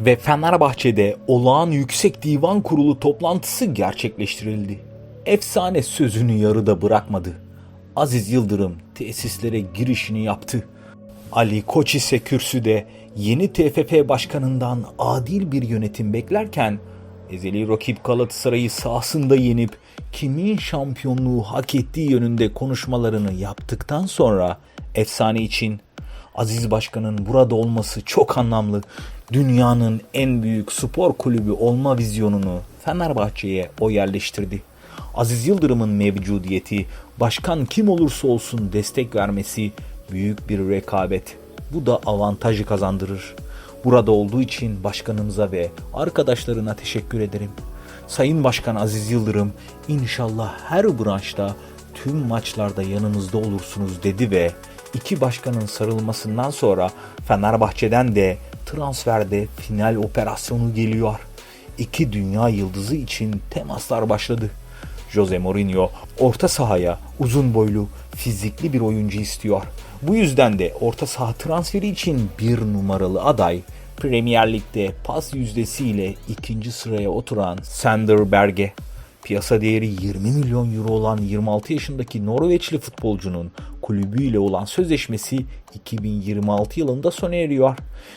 Ve Fenerbahçe'de olağan yüksek divan kurulu toplantısı gerçekleştirildi. Efsane sözünü yarıda bırakmadı. Aziz Yıldırım tesislere girişini yaptı. Ali Koç ise kürsüde yeni TFF başkanından adil bir yönetim beklerken ezeli rakip Galatasaray'ı sahasında yenip kimin şampiyonluğu hak ettiği yönünde konuşmalarını yaptıktan sonra efsane için Aziz Başkan'ın burada olması çok anlamlı. Dünyanın en büyük spor kulübü olma vizyonunu Fenerbahçe'ye o yerleştirdi. Aziz Yıldırım'ın mevcudiyeti, başkan kim olursa olsun destek vermesi büyük bir rekabet. Bu da avantajı kazandırır. Burada olduğu için başkanımıza ve arkadaşlarına teşekkür ederim. Sayın Başkan Aziz Yıldırım inşallah her branşta tüm maçlarda yanımızda olursunuz dedi ve iki başkanın sarılmasından sonra Fenerbahçe'den de transferde final operasyonu geliyor. İki dünya yıldızı için temaslar başladı. Jose Mourinho orta sahaya uzun boylu, fizikli bir oyuncu istiyor. Bu yüzden de orta saha transferi için bir numaralı aday Premier Lig'de pas yüzdesiyle ikinci sıraya oturan Sander Berge. Piyasa değeri 20 milyon euro olan 26 yaşındaki Norveçli futbolcunun kulübüyle olan sözleşmesi 2026 yılında sona eriyor.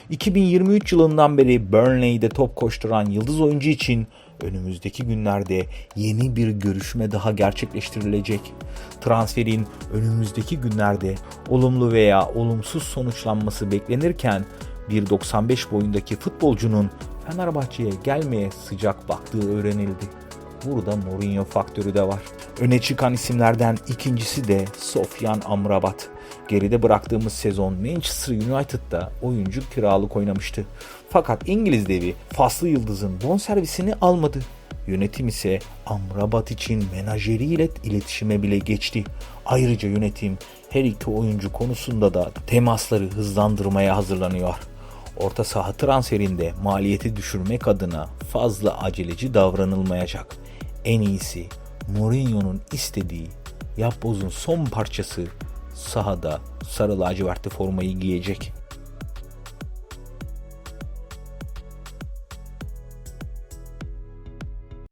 2023 yılından beri Burnley'de top koşturan yıldız oyuncu için önümüzdeki günlerde yeni bir görüşme daha gerçekleştirilecek. Transferin önümüzdeki günlerde olumlu veya olumsuz sonuçlanması beklenirken 1.95 boyundaki futbolcunun Fenerbahçe'ye gelmeye sıcak baktığı öğrenildi. Burada Mourinho faktörü de var. Öne çıkan isimlerden ikincisi de Sofyan Amrabat. Geride bıraktığımız sezon Manchester United'da oyuncu kiralık oynamıştı. Fakat İngiliz devi Faslı Yıldız'ın bonservisini almadı. Yönetim ise Amrabat için menajeriyle iletişime bile geçti. Ayrıca yönetim her iki oyuncu konusunda da temasları hızlandırmaya hazırlanıyor. Orta saha transferinde maliyeti düşürmek adına fazla aceleci davranılmayacak. En iyisi Mourinho'nun istediği yapbozun son parçası sahada sarı lacivertli formayı giyecek.